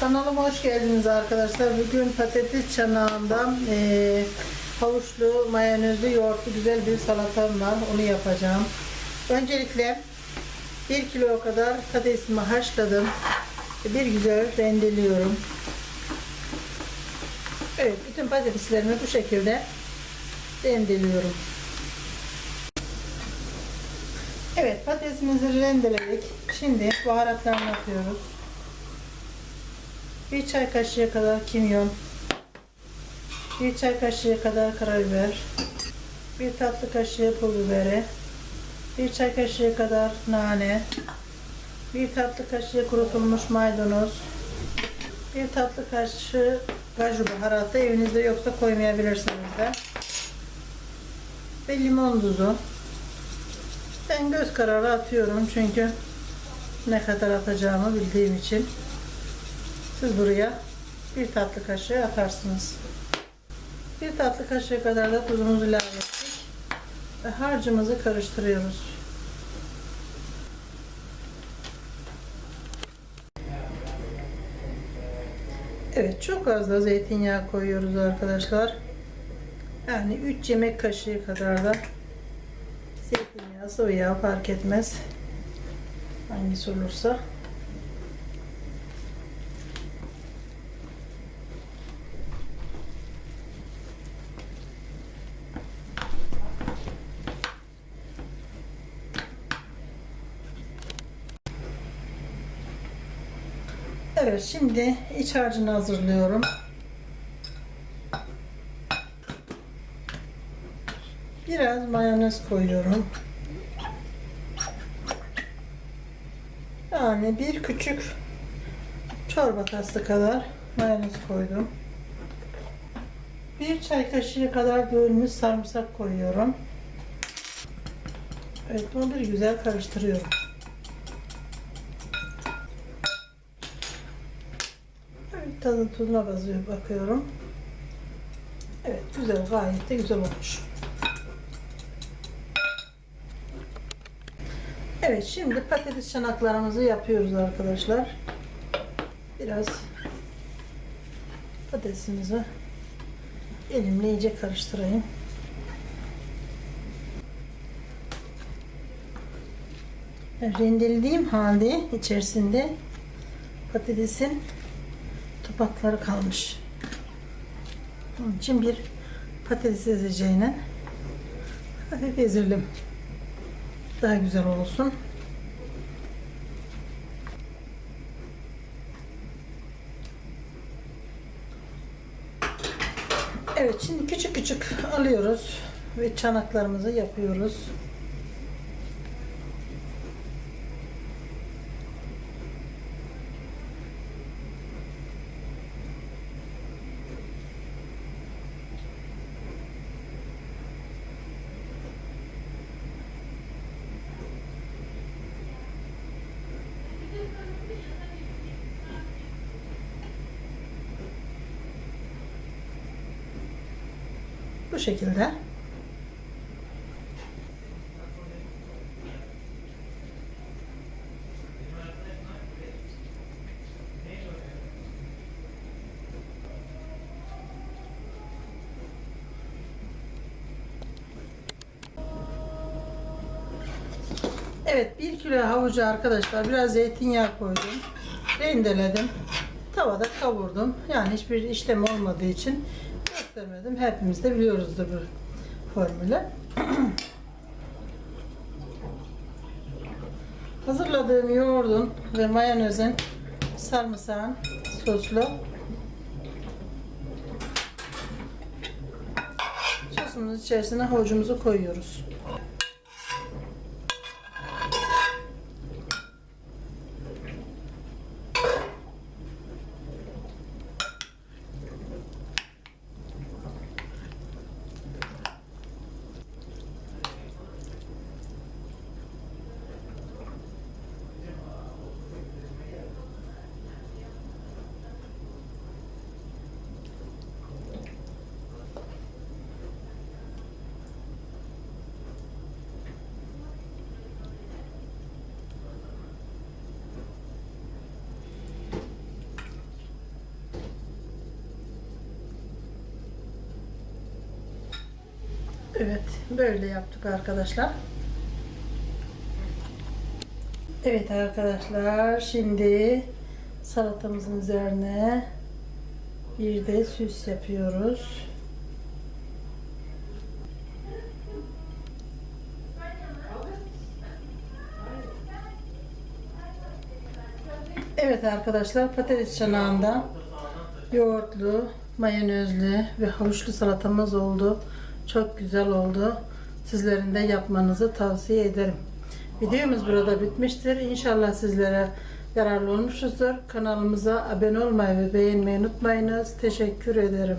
Kanalıma hoş geldiniz arkadaşlar. Bugün patates çanağından eee havuçlu, mayonezli, yoğurtlu güzel bir salatam var. Onu yapacağım. Öncelikle 1 kilo kadar patatesimi haşladım. Bir güzel rendeliyorum. Evet, bütün patateslerimi bu şekilde rendeliyorum. Evet, patatesimizi rendeledik. Şimdi baharatlarını atıyoruz. Bir çay kaşığı kadar kimyon, bir çay kaşığı kadar karabiber, bir tatlı kaşığı pul biberi, bir çay kaşığı kadar nane, bir tatlı kaşığı kurutulmuş maydanoz, bir tatlı kaşığı kaju baharatı evinizde yoksa koymayabilirsiniz de. Ve limon tuzu. Ben göz kararı atıyorum çünkü ne kadar atacağımı bildiğim için. Siz buraya bir tatlı kaşığı atarsınız. Bir tatlı kaşığı kadar da tuzumuzu ilave ettik. Ve harcımızı karıştırıyoruz. Evet çok az da zeytinyağı koyuyoruz arkadaşlar. Yani 3 yemek kaşığı kadar da zeytinyağı, sıvı yağ fark etmez. Hangisi olursa. Evet şimdi iç harcını hazırlıyorum. Biraz mayonez koyuyorum. Yani bir küçük çorba taslı kadar mayonez koydum. Bir çay kaşığı kadar bölünmüş sarımsak koyuyorum. Evet bunu bir güzel karıştırıyorum. Evet, tadı tuzuna bazıyor bakıyorum. Evet güzel gayet de güzel olmuş. Evet şimdi patates çanaklarımızı yapıyoruz arkadaşlar. Biraz patatesimizi elimle iyice karıştırayım. Rendelediğim halde içerisinde patatesin topakları kalmış. Onun için bir patates ezeceğine hafif ezelim. Daha güzel olsun. Evet şimdi küçük küçük alıyoruz ve çanaklarımızı yapıyoruz. Şekilde. Evet 1 kilo havucu arkadaşlar biraz zeytinyağı koydum. Rendeledim. Tavada kavurdum. Yani hiçbir işlem olmadığı için göstermedim. Hepimiz de biliyoruzdur bu formülü. Hazırladığım yoğurdun ve mayonezin sarımsağın soslu sosumuzun içerisine havucumuzu koyuyoruz. Evet, böyle yaptık arkadaşlar. Evet arkadaşlar, şimdi salatamızın üzerine bir de süs yapıyoruz. Evet arkadaşlar, patates çanağından yoğurtlu, mayonezli ve havuçlu salatamız oldu. Çok güzel oldu. Sizlerin de yapmanızı tavsiye ederim. Videomuz burada bitmiştir. İnşallah sizlere yararlı olmuşuzdur. Kanalımıza abone olmayı ve beğenmeyi unutmayınız. Teşekkür ederim.